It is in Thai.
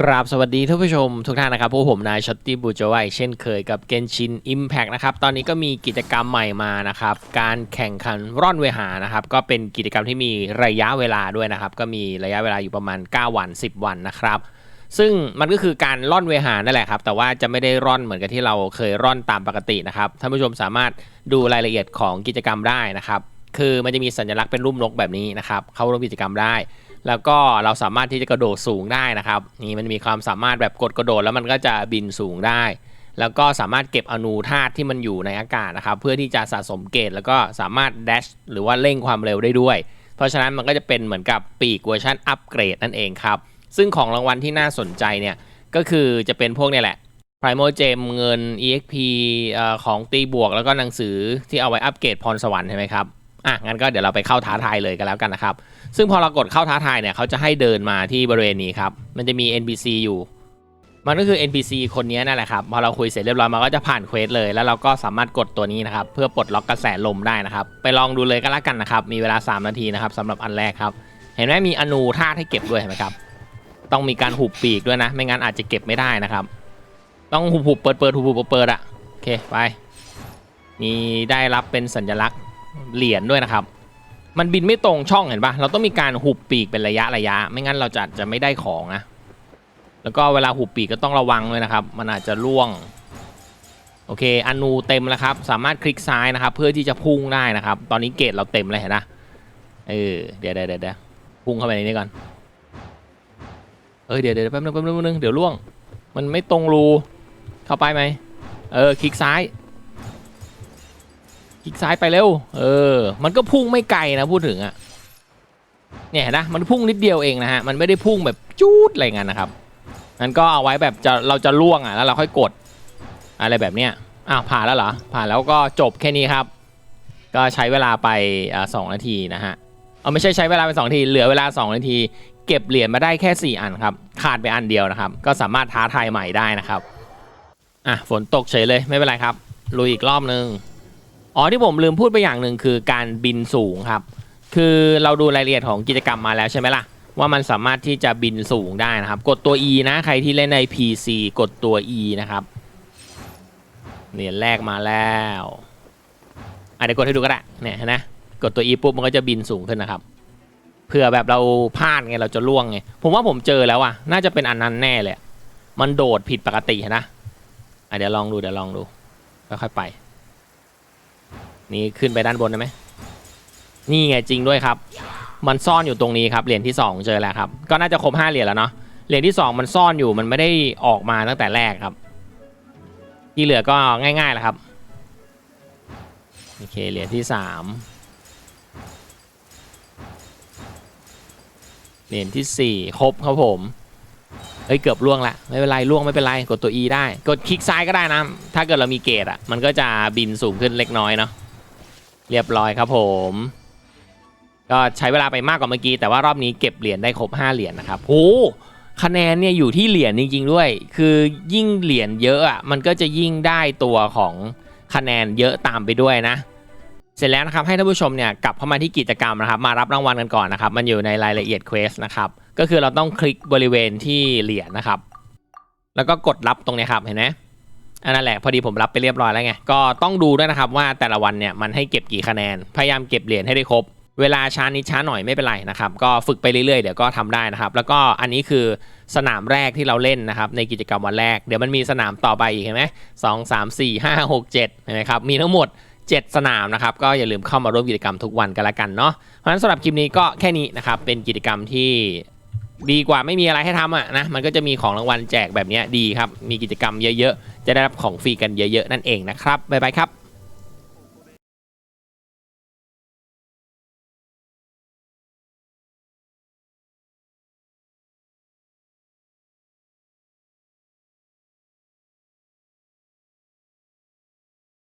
กราบสวัสดีท่านผู้ชมทุกท่านนะครับพวกผมนายช็อตตี้บูจไวเช่นเคยกับเกนชิน Impact นะครับ ตอนนี้ก็มีกิจกรรมใหม่มานะครับ การแข่งขันร่อนเวหานะครับ ก็เป็นกิจกรรมที่มีระยะเวลาด้วยนะครับ ก็มีระยะเวลาอยู่ประมาณ 9 วัน 10 วันนะครับ ซึ่งมันก็คือการร่อนเวหานั่นแหละครับ แต่ว่าจะไม่ได้ร่อนเหมือนกับที่เราเคยร่อนตามปกตินะครับท่านผู้ชมสามารถดูรายละเอียดของกิจกรรมได้นะครับ คือมันจะมีสัญลักษณ์เป็นรูปนกแบบนี้นะครับเข้าร่วมกิจกรรมได้ แล้วก็เราสามารถที่จะกระโดดสูงได้นะครับ นี่มันมีความสามารถแบบกดกระโดดแล้วมันก็จะบินสูงได้ แล้วก็สามารถเก็บอนูธาตุที่มันอยู่ในอากาศนะครับ เพื่อที่จะสะสมเกรดแล้วก็สามารถแดชหรือว่าเร่งความเร็วได้ด้วย เพราะฉะนั้นมันก็จะเป็นเหมือนกับปีกเวอร์ชันอัปเกรดนั่นเองครับ ซึ่งของรางวัลที่น่าสนใจเนี่ยก็คือจะเป็นพวกนี่แหละ Primo Gem เงิน EXP อของตีบวก แล้วก็หนังสือที่เอาไว้อัปเกรดพรสวรรค์ใช่ไหมครับ อะงั้นก็เดี๋ยวเราไปเข้าท้าทายเลยกันแล้วกันนะครับ ซึ่งพอเรากดเข้าท้าทายเนี่ยเขาจะให้เดินมาที่บริเวณนี้ครับ มันจะมี NPC อยู่ มันก็คือ NPC คนนี้นั่นแหละครับ พอเราคุยเสร็จเรียบร้อยมันก็จะผ่านเควสเลย แล้วเราก็สามารถกดตัวนี้นะครับ เพื่อปลดล็อกกระแสลมได้นะครับ ไปลองดูเลยก็แล้วกันนะครับ มีเวลา 3 นาทีนะครับสำหรับอันแรกครับ เห็นไหมมีอนูธาตุให้เก็บด้วยเห็นไหมครับ ต้องมีการหุบปีกด้วยนะ ไม่งั้นอาจจะเก็บไม่ได้นะครับ ต้องหุบหุบเปิดเปิดหุบหุบเปิดเปิดอะโอเคไป มีได้รับเป็นสัญลักษณ์ เหรียญด้วยนะครับ มันบินไม่ตรงช่องเห็นปะเราต้องมีการหุบปีกเป็นระยะระยะ ไม่งั้นเราจะจะไม่ได้ของนะแล้วก็เวลาหุบปีกก็ต้องระวังเลยนะครับ มันอาจจะล่วง โอเคอนูเต็มแล้วครับ สามารถคลิกซ้ายนะครับ เพื่อที่จะพุ่งได้นะครับ ตอนนี้เกรดเราเต็มเลยเห็นนะเออเดี๋ยวเดี๋ยวเดี๋ยวเดี๋ยวพุ่งเข้าไปในนี้ก่อนเออเดี๋ยวเดี๋ยวแป๊บนึงแป๊บนึงแป๊บนึงเดี๋ยวล่วง มันไม่ตรงรูเข้าไปไหมเออคลิกซ้าย ลิกซ้ายไปเร็ว เออ มันก็พุ่งไม่ไกลนะพูดถึงอะเนี่ยนะ มันพุ่งนิดเดียวเองนะฮะ มันไม่ได้พุ่งแบบจูดอะไรเงี้ยนะครับงั้นก็เอาไว้แบบจะเราจะล่วงอะแล้วเราค่อยกด อะไรแบบเนี้ย อ้าวผ่านแล้วเหรอ ผ่านแล้วก็จบแค่นี้ครับ ก็ใช้เวลาไปสองนาทีนะฮะ เอาไม่ใช่ใช้เวลาไปสองนาที เหลือเวลาสองนาที เก็บเหรียญมาได้แค่ 4 อันครับ ขาดไปอันเดียวนะครับ ก็สามารถท้าทายใหม่ได้นะครับ อะฝนตกเฉยเลยไม่เป็นไรครับ ลุยอีกรอบนึง อ๋อที่ผมลืมพูดไปอย่างหนึ่งคือการบินสูงครับ คือเราดูรายละเอียดของกิจกรรมมาแล้วใช่ไหมล่ะ ว่ามันสามารถที่จะบินสูงได้นะครับ กดตัว E นะใครที่เล่นใน PC กดตัว E นะครับเหรียญแรกมาแล้วอะเดี๋ยวกดให้ดูก็ได้เนี่ยนไหมกดตัว E ปุ๊บมันก็จะบินสูงขึ้นนะครับเผื่อแบบเราพลาดไงเราจะล่วงไงผมว่าผมเจอแล้วอะน่าจะเป็นอันนั้นแน่เลย มันโดดผิดปกตินนะอะเดี๋ยวลองดูเดี๋ยวลองดูค่อยๆไป นี่ขึ้นไปด้านบนได้ไหมนี่ไงจริงด้วยครับ มันซ่อนอยู่ตรงนี้ครับเหรียญที่ 2 เจอแล้วครับ ก็น่าจะครบ5เหรียญแล้วเนาะเหรียญที่ 2 มันซ่อนอยู่มันไม่ได้ออกมาตั้งแต่แรกครับ ที่เหลือก็ง่ายๆแหละครับโอเคเหรียญที่ 3เหรียญที่ 4 ครบครับผมเฮ้ยเกือบล่วงละไม่เป็นไรล่วงไม่เป็นไรกดตัว E ได้ กดคลิกซ้ายก็ได้นะ ถ้าเกิดเรามีเกรดอะมันก็จะบินสูงขึ้นเล็กน้อยเนาะ เรียบร้อยครับผม ก็ใช้เวลาไปมากกว่าเมื่อกี้ แต่ว่ารอบนี้เก็บเหรียญได้ครบ 5 เหรียญนะครับโหคะแนนเนี่ยอยู่ที่เหรียญจริง ๆ ด้วย คือยิ่งเหรียญเยอะอะมันก็จะยิ่งได้ตัวของคะแนนเยอะตามไปด้วยนะ เสร็จแล้วนะครับให้ท่านผู้ชมเนี่ยกลับเข้ามาที่กิจกรรมนะครับ มารับรางวัลกันก่อนนะครับ มันอยู่ในรายละเอียดเควสนะครับก็คือเราต้องคลิกบริเวณที่เหรียญนะครับ แล้วก็กดรับตรงนี้ครับเห็นไหม อันนั้นแหละพอดีผมรับไปเรียบร้อยแล้วไง ก็ต้องดูด้วยนะครับว่าแต่ละวันเนี่ยมันให้เก็บกี่คะแนน พยายามเก็บเหรียญให้ได้ครบ เวลาช้านิดช้าหน่อยไม่เป็นไรนะครับ ก็ฝึกไปเรื่อยๆ เดี๋ยวก็ทำได้นะครับ แล้วก็อันนี้คือสนามแรกที่เราเล่นนะครับในกิจกรรมวันแรก เดี๋ยวมันมีสนามต่อไปอีกเห็นไหมสองสามสี่ห้าหกเจ็ดเห็นไหมครับ มีทั้งหมด 7 สนามนะครับ ก็อย่าลืมเข้ามาร่วมกิจกรรมทุกวันกันละกันเนาะ เพราะฉะนั้นสำหรับคลิปนี้ก็แค่นี้นะครับ เป็นกิจกรรมที่ดีกว่าไม่มีอะไรให้ทำอะนะ มันก็จะมีของรางวัลแจกแบบนี้ดีครับ มีกิจกรรมเยอะๆ จะได้รับของฟรีกันเยอะๆนั่นเองนะครับบ๊ายบายครับ